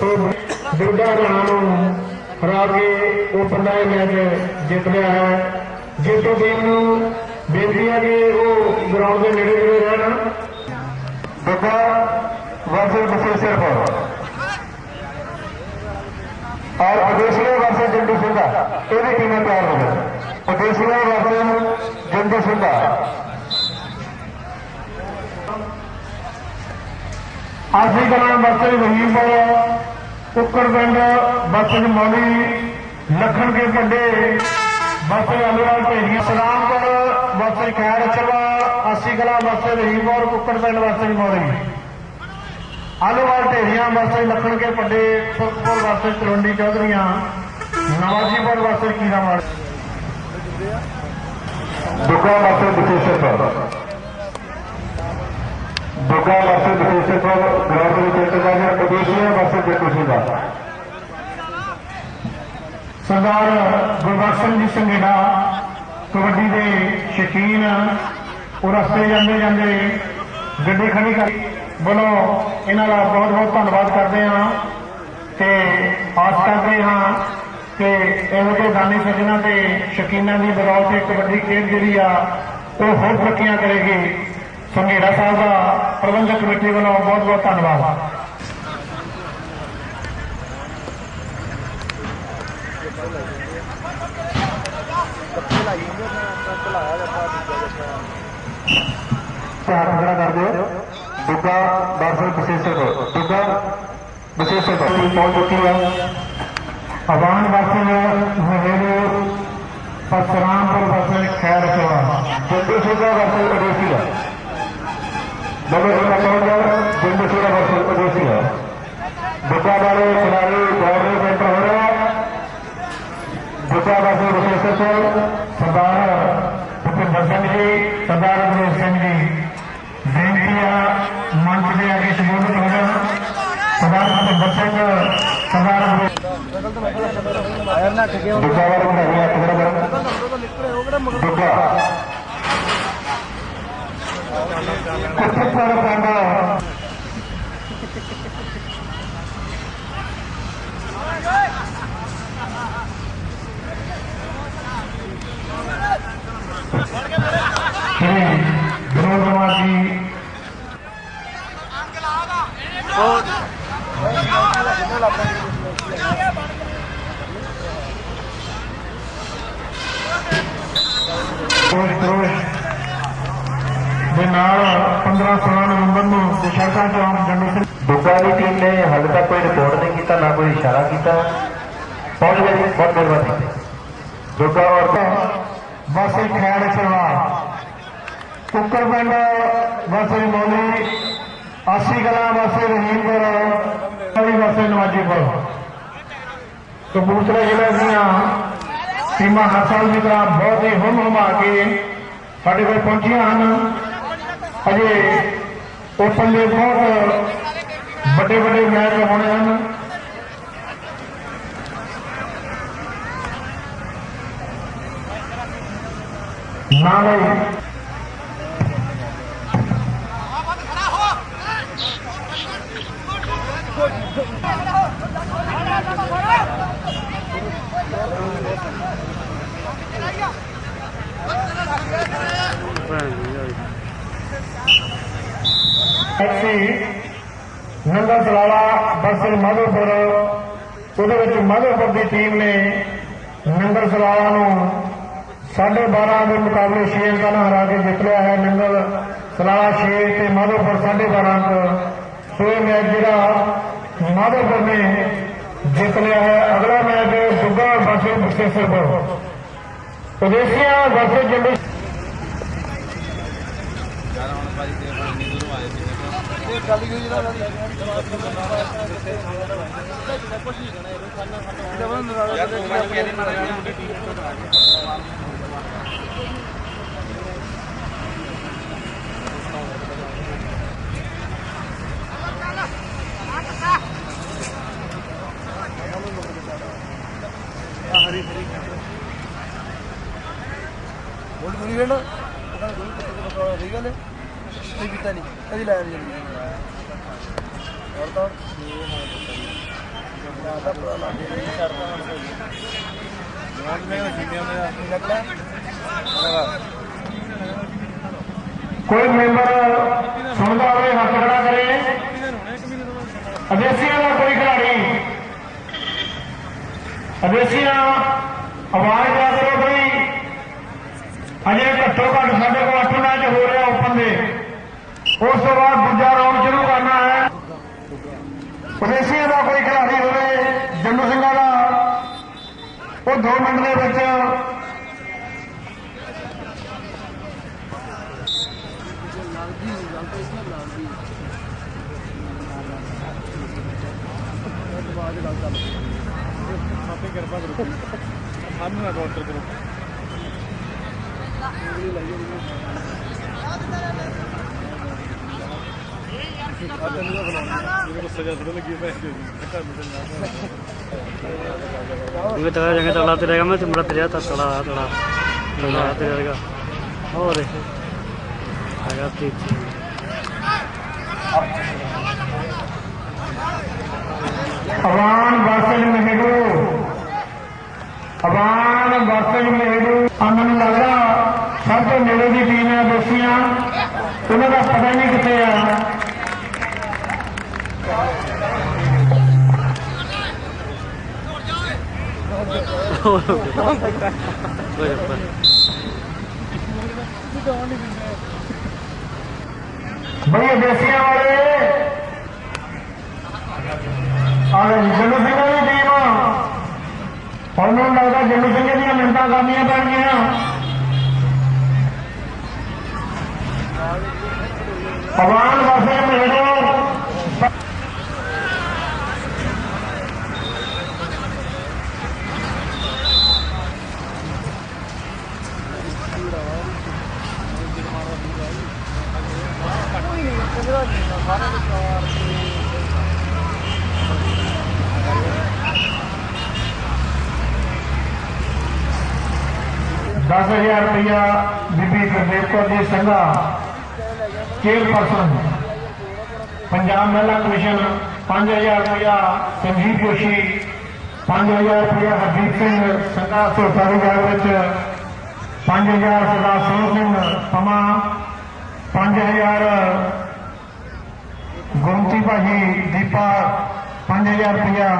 ਸੋ ਦੁਰਗਾ ਰਾਣਾ ਨੂੰ ਹਰਾ ਕੇ ਉਹ ਪੰਡਾਏ ਮੈਚ ਜਿੱਤ ਲਿਆ ਹੈ। ਜੇਤੂ ਟੀਮ ਨੂੰ ਬੇਨਤੀ ਹੈ ਕਿ ਉਹ ਗਰਾਊਂਡ ਦੇ ਨੇੜੇ ਨੇੜੇ ਰਹਿਣ। ਬੱਬਾ ਵਾਸਲ ਬਸੇਸਰ ਪਰ ਔਰ ਅਦੇਸ਼ਲੇ ਵਾਸਲ ਜੰਡੂ ਸਿੰਘਾ ਇਹਦੀ ਟੀਮਾਂ ਤਿਆਰ ਹੋ ਗਈ ਅਦੇਸ਼ਲੇ ਵਾਸਲ ਜੰਡੂ ਸਿੰਘਾ ਆਖਰੀ ਗਰਾਊਂਡ ਵਾਸਲ ਵਹੀਰ ਪਰ ਕੁੱਕੜ ਪਿੰਡ ਵਰਸੇ ਮੌਲੀ, ਲਖਣ ਕੇ ਵੱਡੇ ਵਰਸੇ ਅਲਵਾਲ ਢੇਰੀਆਂ ਸਲਾਮਪੁਰ ਵਰਸੇ ਖੈਰ ਚਵਾ ਆਸੀ Kalan versus Kukkar Pind versus Mauli. Aluwal Dherian versus Lakhan Ke Bhande Sukhpur versus Talwandi Chaudharian. Nawajipur versus Kiramar Dugga versus Baseshrpur Dugga versus Baseshrpur ground ਦੇ ਵਿੱਚ ਇੱਕ ਗੱਲ ਉਦੇਸ਼ੀਆ ਵਰਸੇ ਜੱਟੂ ਸਿੰਘਾ ਸਰਦਾਰ ਗੁਰਬਖਸ਼ ਸਿੰਘ ਜੀ ਸੰਗੇੜਾ ਕਬੱਡੀ ਦੇ ਸ਼ਕੀਨ, ਉਹ ਰਸਤੇ ਜਾਂਦੇ ਜਾਂਦੇ ਗੱਡੀ ਖੜੀ ਕਰ ਵੱਲੋਂ ਇਹਨਾਂ ਦਾ ਬਹੁਤ ਬਹੁਤ ਧੰਨਵਾਦ ਕਰਦੇ ਹਾਂ ਤੇ ਆਸ ਕਰਦੇ ਹਾਂ ਕਿ ਇਹੋ ਜਿਹੇ ਦਾਨੀ ਸੱਜਣਾ ਤੇ ਸ਼ਕੀਨਾਂ ਦੀ ਬਦੌਲਤ ਇਹ ਕਬੱਡੀ ਖੇਡ ਜਿਹੜੀ ਆ, ਉਹ ਹੋਰ ਤਰੱਕੀਆਂ ਕਰੇਗੀ। ਸੰਘੇੜਾ ਸਾਹਿਬ ਦਾ ਪ੍ਰਬੰਧਕ ਕਮੇਟੀ ਵੱਲੋਂ ਬਹੁਤ ਬਹੁਤ ਧੰਨਵਾਦ। ਧਿਆਨ ਖੜਾ ਕਰ ਦਿਓ। ਦੁੱਗਾ ਦਰਸ਼ਨ ਵਿਸ਼ੇਸ਼ਕ, ਦੁੱਗਾ ਵਿਸ਼ੇਸ਼ਕ ਟੀਮ ਪਹੁੰਚ ਚੁੱਕੀ ਹੈ। ਅਵਾਨ ਵਾਸਨ ਹਵੇਲੋ ਪਸਰਾਮਪੁਰ ਵਸਨ ਖੈਰ ਚਵਾ ਜੰਦੂ ਸੁਦਾ ਵਸਨ ਅਡੇਸੀਆ ਨੰਬਰ ਇੱਕ ਪਹੁੰਚ ਜੰਦੂ ਸੁਦਾ ਵਸਨ ਵਾਲੇ ਖਿਡਾਰੀ ਦੌੜ ਸੈਂਟਰ ਹੋ ਰਿਹਾ ਦੁੱਗਾ ਵਾਸਨ ਵਿਸ਼ੇਸ਼ਕ ਸਰਦਾਰ ਭੁਪਿੰਦਰ ਸਿੰਘ ਜੀ ਸਰਦਾਰ ਅਮਰੀਕ ਸਿੰਘ ਜੀ ਬੇਨਤੀ ਮੰਚ ਦੇ ਅੱਗੇ ਸ਼ਮੂਲੀਅਤ ਹੋ ਜਾਣ ਸਰਦਾਰ ਭੁਪਿੰਦਰ ਸਿੰਘ ਸਰਦਾਰ ਅਮਰੀਕ ਦੁੱਗਾ ਵਾਲੇ ਖਿਡਾਰੀ ਹੱਥ ਖੜਾ ਕਰਨ ਦੁੱਗਾ ਕਿੱਥੇ ਪਰ ਪੈਂਦਾ ਸ਼੍ਰੀ ਵਿਨੋਦ ਕੁਮਾਰ ਜੀ ਕੋਸ਼ ਕੋਸ਼ ਦੇ ਨਾਲ 15 16 ਨਵੰਬਰ ਨੂੰ ਵਿਸ਼ਾਖਾ ਚੌਂਕ ਜੰਡੂ ਸਿੰਘ ਦੁੱਗਾ ਦੀ ਟੀਮ ਨੇ ਹਾਲੇ ਤੱਕ ਕੋਈ ਰਿਪੋਰਟ ਨਹੀਂ ਕੀਤਾ ਨਾ ਕੋਈ ਇਸ਼ਾਰਾ ਕੀਤਾ। ਪਹੁੰਚ ਗਏ ਜੀ, ਬਹੁਤ ਮਿਹਰਬਾਨੀ। ਦੁੱਗਾ ਔਰ ਵਾਸੇ ਖੈੜ ਚਰਵਾ ਕੁੱਕਰ ਪਿੰਡ ਵਾਸੇ ਆਸੀ ਕਲਾਂ ਵਾਸੇ ਰਹੀਮਪੁਰ ਵਾਲੀ ਵਾਸੇ ਨਵਾਜੀਪੁਰ। ਕਬੂਤਰ ਜ਼ਿਲ੍ਹੇ ਦੀਆਂ ਟੀਮਾਂ ਹਰ ਸਾਲ ਦੀ ਤਰ੍ਹਾਂ ਬਹੁਤ ਹੀ ਹੁਮ ਹੁਮਾ ਕੇ ਸਾਡੇ ਕੋਲ ਪਹੁੰਚੀਆਂ ਹਨ। ਅਜੇ ਓਪਨ ਦੇ ਬਹੁਤ ਵੱਡੇ ਵੱਡੇ ਮੈਚ ਹੋਣੇ ਹਨ ਨਾ ਲਈ ਐਸੀ ਨੰਦਾ ਸਲਾਲਾ ਬਸਲ ਮਾਧੋਪੁਰ, ਉਹਦੇ ਵਿੱਚ ਮਾਧੋਪੁਰ ਦੀ ਟੀਮ ਨੇ ਨੰਗਲ ਸਲਾਲਾ ਨੂੰ 12.5 ਦੇ ਮੁਕਾਬਲੇ 6 ਦਾ ਹਰਾ ਕੇ ਜਿੱਤ ਲਿਆ ਹੈ ਨੰਗਲ ਸਲਾਲਾ 6 ਤੇ ਮਾਧੋਪੁਰ 12.5 ਅੰਕ ਸੋ ਇਹ ਮੈਚ ਜਿਹੜਾ ਮਾਧੋਪੁਰ ਨੇ ਜਿੱਤ ਲਿਆ ਹੈ। ਅਗਲਾ ਮੈਚ ਦੁੱਗਾ ਬਸਲ ਬਸੇਸਰਪੁਰ ਉਦੇਸ਼ੀਆ ਬਸਲ ਜੰਡੂ ਗੋਲ ਪੂਰੀ ਵੇਣਾ ਉਹ ਕਹਿੰਦਾ ਗੋਲ ਪੱਤੇ ਪਕਾ ਰਹੀ ਗੱਲ ਨਹੀਂ। ਪੀਤਾ ਨਹੀਂ। ਕਦੀ ਲਾਇਆ ਨਹੀਂ ਕੋਈ ਮੈਂਬਰ ਸੁਣਦਾ ਹੋਵੇ, ਹੱਥ ਖੜਾ ਕਰੇ। ਅਦੇਸੀਆਂ ਦਾ ਕੋਈ ਖਿਡਾਰੀ। ਅਦੇਸੀਆਂ, ਆਵਾਜ਼ ਦਿਆ ਘੱਟੋ-ਘੱਟ ਸਾਡੇ ਕੋਲ 8 ਮੈਚ ਹੋ ਰਿਹਾ ਓਪਨ ਦੇ। ਉਸ ਤੋਂ ਬਾਅਦ ਦੂਜਾ ਰਾਉਂਡ ਸ਼ੁਰੂ ਕਰਨਾ ਹੈ। ਵਿਦੇਸ਼ੀ ਦਾ ਕੋਈ ਖਿਡਾਰੀ ਹੋਵੇ ਜੰਨੂ ਸਿੰਘਾਂ ਦਾ, ਉਹ 2 ਮਿੰਟ ਦੇ ਵਿੱਚ ਬਾਅਦ ਕਿਰਪਾ ਕਰੋ। ਸਾਨੂੰ ਨਾ ਡਾਕਟਰ ਕਰੋ। Mungkin tengah jangan terlalu tidak kami cuma terlihat ਬਈ ਦੇਸੀਆਂ ਵਾਲੇ। ਆਹ ਜੰਨੂ ਸਿੰਘ ਦੀ ਟੀਮ ਹੁਣ ਮੈਨੂੰ ਲੱਗਦਾ ਜੰਨੂ ਸਿੰਘ ਦੀਆਂ ਮਿੰਟਾਂ ਕਰਨੀਆਂ ਪੈਣਗੀਆਂ। ਅਵਾਨ 10000 ਰੁਪਇਆ ਬੀਬੀ ਗੁਰਦੇਵ ਕੌਰ ਜੀ ਸੰਘਾ ਚੇਅਰਪਰਸਨ ਪੰਜਾਬ ਮਹਿਲਾ ਕਮਿਸ਼ਨ 5000 ਰੁਪਇਆ ਸੰਜੀਵ ਜੋਸ਼ੀ 5000 ਰੁਪਇਆ ਹਰਦੀਪ ਸਿੰਘ ਸੰਘਾ ਸੋਸਾਰੀ ਗਾਰ ਵਿੱਚ 5000 ਸਰਦਾਰ ਸਿੰਘ ਸਿੰਘ ਪਮਾ 5000 ਗੁਰਮਤੀ ਭਾਜੀ ਦੀਪਾ 5000 ਰੁਪਇਆ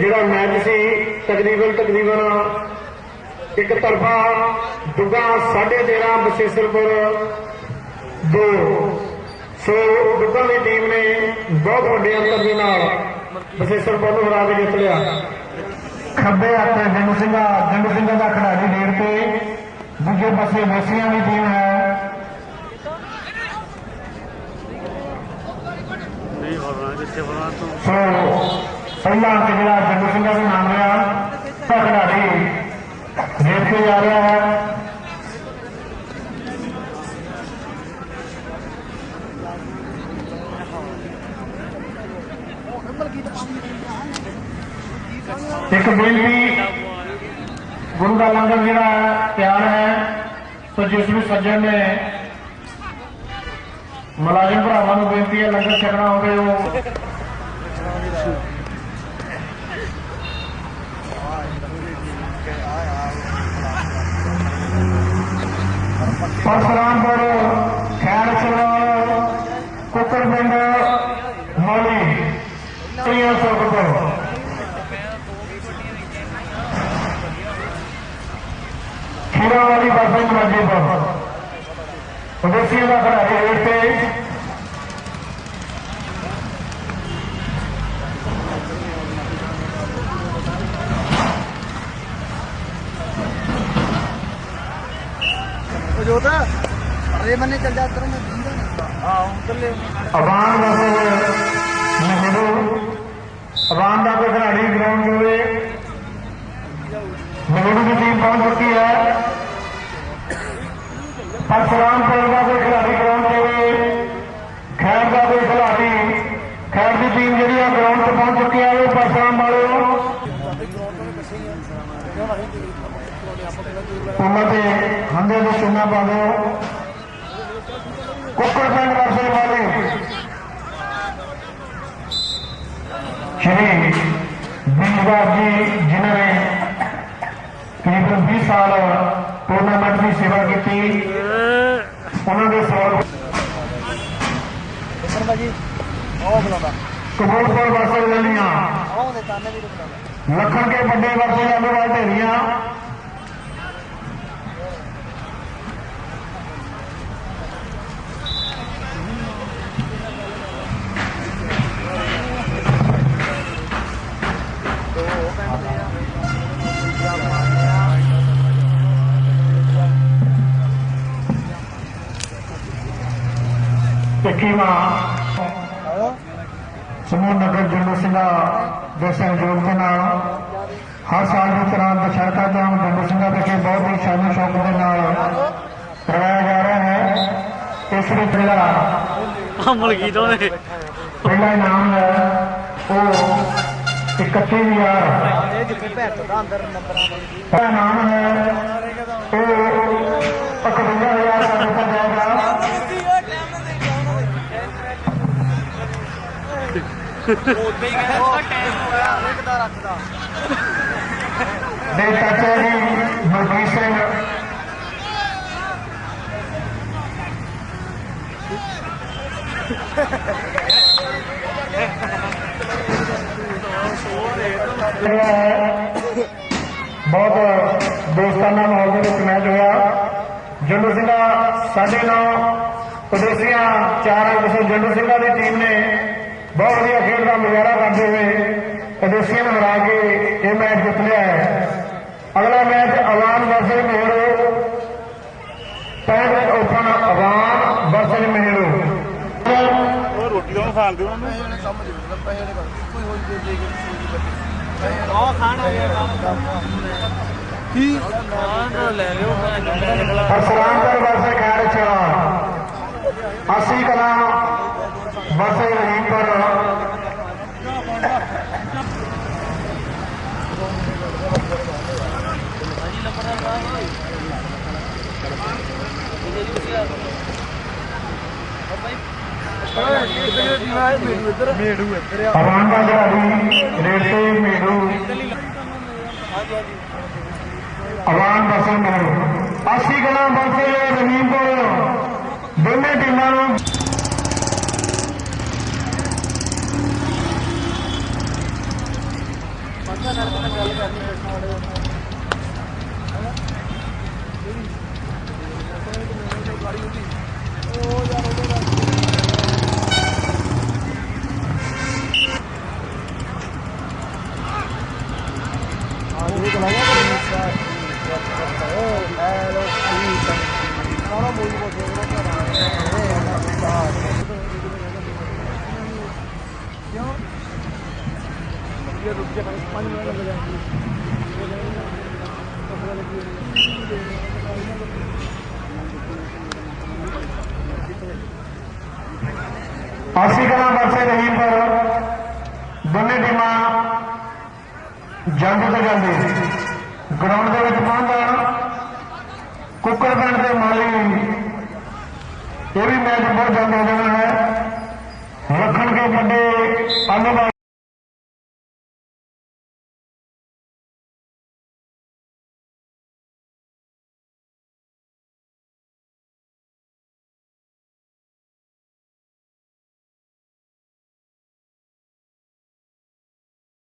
ਜਿਹੜਾ ਮੈਚ ਸੀ, ਤਕਰੀਬਨ ਤਕਰੀਬਨ ਇੱਕ ਤਰਫਾ ਦੁਗਾ 13.5 ਬਸੇਸਰਪੁਰ ਦੋ। ਸੋ ਦੁਗਾ ਦੀ ਟੀਮ ਨੇ ਬਹੁਤ ਵੱਡੇ ਅੰਤਰ ਦੇ ਨਾਲ ਬਸੇਸਰਪੁਰ ਨੂੰ ਹਰਾ ਕੇ ਜਿੱਤ ਲਿਆ। ਖੱਬੇ ਹੱਥ ਜੰਡ ਸਿੰਘਾ। ਜੰਡ ਸਿੰਘਾ ਦਾ ਖਿਡਾਰੀ ਢੇਰ ਤੇ। ਦੂਜੇ ਪਾਸੇ ਮਸੀਆਂ ਦੀ ਟੀਮ ਹੈ سو سیاح کے جڑا جنگ سنگھا کا معاملہ کا کھلاڑی دیکھتے جا رہا ہے ایک بےنتی گرو کا لنگر جڑا تیار ہے تو جس بھی سجن نے ਮੁਲਾਜ਼ਮ ਭਰਾਵਾਂ ਨੂੰ ਬੇਨਤੀ ਹੈ, ਲੰਗਰ ਛਕਣਾ ਹੋਵੇ ਉਹ। ਪਰਸਰਾਮਪੁਰ ਖੈਰ ਚਲੋ ਕੁੱਕਰ ਪਿੰਡ, ਮੌਲੀ, ਤੀਆਂ ਸੌ ਰੁਪਏ। ਖੀਰਾ ਵਾਲੀ ਬਾਬੇ ਮਾਜੇ ਪਰ ਉਦੇਸੀ ਦਾ ਖੜਾ ਰੇਟ ਤੇ ਜੋਤਾ ਅਰੇ ਬੰਨੇ ਚੱਲ ਜਾ ਇੱਧਰ ਮੈਂ ਦੀਦਾ ਨਾ ਹਾਂ ਉੱਧਰਲੇ ਅਵਾਨ ਵਾਸਤੇ ਮਹਿਰੂ ਅਵਾਨ ਦਾ ਖਿਡਾਰੀ ਗਰਾਊਂਡ ਹੋਵੇ। ਮਹਿਰੂ ਦੀ ਟੀਮ ਪਹੁੰਚ ਚੁੱਕੀ ਹੈ? ਪਰਸਰਾਮ ਦਾ ਕੋਈ ਖਿਡਾਰੀ ਗਰਾਊਂਡ ਤੇ ਹੋਵੇ ਖੈਰ ਦਾ ਦੇ ਖਿਡਾਰੀ। ਖੈਰ ਦੀ ਟੀਮ ਜਿਹੜੀ ਆ ਗਰਾਊਂਡ ਤੇ ਪਹੁੰਚ ਚੁੱਕੀ ਹੈ ਉਹ ਪਰਸਰਾਮ ਵਾਲੇ ਉਹਨਾਂ ਦੇ ਹੰਦੇ ਦੇ ਚੁੰਨਾ ਪਾ ਦਿਓ। ਕੁੱਕੜ ਪਿੰਡ ਵਰਸੇ ਵਾਲੇ। ਸ਼੍ਰੀ ਬੀਜਵਾਰ ਜੀ, ਜਿਨ੍ਹਾਂ ਨੇ ਕਰੀਬਨ 20 ਸਾਲ ਟੂਰਨਾਮੈਂਟ ਦੀ ਸੇਵਾ ਕੀਤੀ। ਉਹਨਾਂ ਦੇ ਸਵਾਲ ਇੱਧਰ ਭਾਜੀ ਉਹ ਬੁਲਾਉਂਦਾ। ਕਬੂਲਪੁਰ ਵਰਸੇ ਲੈਣੀਆਂ ਉਹ ਦੇ ਤਾਨੇ ਵੀ ਬੁਲਾਉਂਦਾ। ਲੱਖਣ ਕੇ ਵੱਡੇ ਵਰਸੇ ਅਮਰਵਾਲ ਢੇਰੀਆਂ। ਆਓ ਸਮੂਹ ਨਗਰ ਜੰਡੂ ਸਿੰਘਾ ਦੇ ਸਹਿਯੋਗ ਦੇ ਨਾਲ ਹਰ ਸਾਲ ਦੀ ਤਰ੍ਹਾਂ ਦਸ਼ਹਰਾ ਤੋਂ ਜੰਡੂ ਸਿੰਘਾ ਵਿਖੇ ਬਹੁਤ ਹੀ ਸ਼ਾਨ ਸ਼ੌਕ ਦੇ ਨਾਲ ਕਰਵਾਇਆ ਜਾ ਰਿਹਾ ਹੈ। ਇਸ ਵਿੱਚ ਜਿਹੜਾ ਅਮਲ ਕੀ ਤੋਂ ਨੇ ਪਹਿਲਾ ਇਨਾਮ ਹੈ ਉਹ 31000 ਇਹ ਇਨਾਮ ਹੈ ਉਹ 51000 ਦਾ ਜਾਏਗਾ ਰੱਖਦਾ ਰੱਖਦਾ ਦੇ ਚਾਚਾ ਜੀ ਮਲਕੀਤ ਸਿੰਘ ਬਹੁਤ ਦੋਸਤਾਨਾ ਮਾਹੌਲ ਦੇ ਵਿੱਚ ਮੈਚ ਹੋਇਆ ਜੰਡੂ ਸਿੰਘਾ, ਸਾਡੇ ਨਾਲ ਪੜੋਸੀਆਂ ਚਾਰ ਅੰਕ ਜੰਡੂ ਸਿੰਘਾ ਦੀ ਟੀਮ ਨੇ ਬਹੁਤ ਵਧੀਆ ਖੇਡ ਦਾ ਮੁਜ਼ਾਹਰਾ ਕਰਦੇ ਹੋਏ ਪਦੇਸੀਆਂ ਨੂੰ ਹਰਾ ਕੇ ਇਹ ਮੈਚ ਜਿੱਤ ਲਿਆ ਹੈ। ਅਗਲਾ ਮੈਚ ਅਵਾਨ ਵਰਸਸ ਮਹਿਰੋ ਪੈਂਟ ਓਪਨ ਅਵਾਨ ਵਰਸਸ ਮਹਿਰੋ। ਉਹ ਖਾਣ ਹੋ ਗਿਆ ਕੀ? ਲੈ ਲਿਓ ਪਰਸਰਾਮਗੜ ਵਰਸੇ ਖੈਰ ਚਲਾ ਅਸੀਂ ਕਲਾ ਵਰਸੇ ਰਹੀਮਪੁਰ ਮੇੜੂ ਇੱਧਰ ਆ ਅਵਾਨ ਦਾ ਜਹਾਦੀ ਰੇਟ ਤੇ ਮੇੜੂ ਅਵਾਨ ਵਰਸੇ ਮਹਿਰੋ ਅਸੀਂ ਕਲਾ। ਵਰਸੇ ਰਹੀਮਪੁਰ ਅਸੀਂ ਕਲਾ ਵਰਸੇ ਰਹੀਮਪੁਰ ਦੋਨੇ ਟੀਮਾਂ ਜੰਗ ਤੇ ਜਾਂਦੇ। ਗਰਾਊਂਡ ਦੇ ਵਿੱਚ ਪਹੁੰਚਦਾ ਕੁੱਕੜ ਪਿੰਡ ਦੇ ਮਾਲੀ, ਇਹ ਵੀ ਮੈਚ ਬਹੁਤ ਜੰਗ ਹੋ ਜਾਣਾ। ਹੈ ਰੱਖਣ